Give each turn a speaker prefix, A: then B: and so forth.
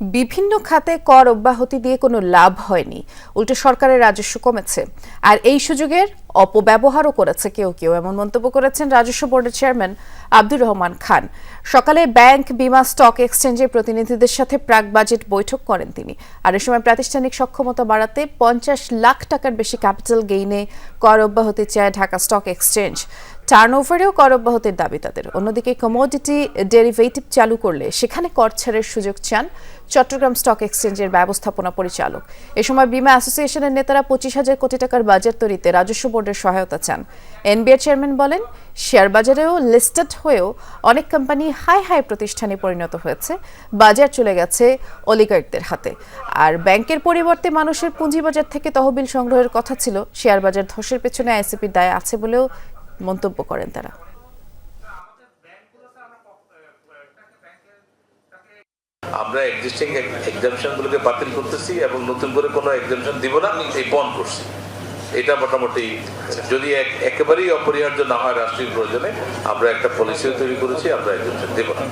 A: বিভিন্ন খাতে কর অব্যাহতি দিয়ে কোনো লাভ হয়নি। উল্টো সরকারের রাজস্ব কমেছে। আর এই সুযোগের অপব্যবহারও করেছে কেউ কেউ। এমন মন্তব্য করেছেন রাজস্ব বোর্ডের চেয়ারম্যান আব্দুর রহমান খান। সকালে ব্যাংক বিমা স্টক এক্সচেঞ্জের প্রতিনিধিদের সাথে প্রাক বাজেট বৈঠক করেন তিনি। আর এ সময় প্রাতিষ্ঠানিক সক্ষমতা বাড়াতে পঞ্চাশ লাখ টাকার বেশি ক্যাপিটাল গেইনে কর অব্যাহতি চায় ঢাকা স্টক এক্সচেঞ্জ। টার্নওভারেও কর অব্যাহতির দাবি তাদের। অন্যদিকে কমোডিটি ডেরিভেটিভ চালু করলে সেখানে কর ছাড়ের সুযোগ চান চট্টগ্রাম স্টক এক্সচেঞ্জের ব্যবস্থাপনা পরিচালক। এ সময় বিমা অ্যাসোসিয়েশনের নেতারা পঁচিশ হাজার কোটি টাকার বাজেট তৈরিতে রাজস্ব বোর্ডের সহায়তা চান। এনবিআর চেয়ারম্যান বলেন শেয়ার বাজারেও লিস্টেড হয়েও অনেক কোম্পানি হাই হাই প্রতিষ্ঠানে পরিণত হয়েছে। বাজার চলে গেছে অলিগার্কদের হাতে। আর ব্যাংকের পরিবর্তে মানুষের পুঁজিবাজার থেকে তহবিল সংগ্রহের কথা ছিল। শেয়ার বাজার ধসের পেছনে আইসিপির দায় আছে বলেও মন্তব্য করেন তারা।
B: আমরা এক্সিস্টিং এক্সামশন গুলোকে বাতিল করতেছি এবং নতুন করে কোনো এক্সামশন দিব না, এই বন্ধ করছি। এটা মোটামুটি যদি একেবারেই অপরিহার্য না হয় রাষ্ট্রীয় প্রয়োজনে, আমরা একটা পলিসিও তৈরি করেছি, আমরা এক্সামশন দেব না।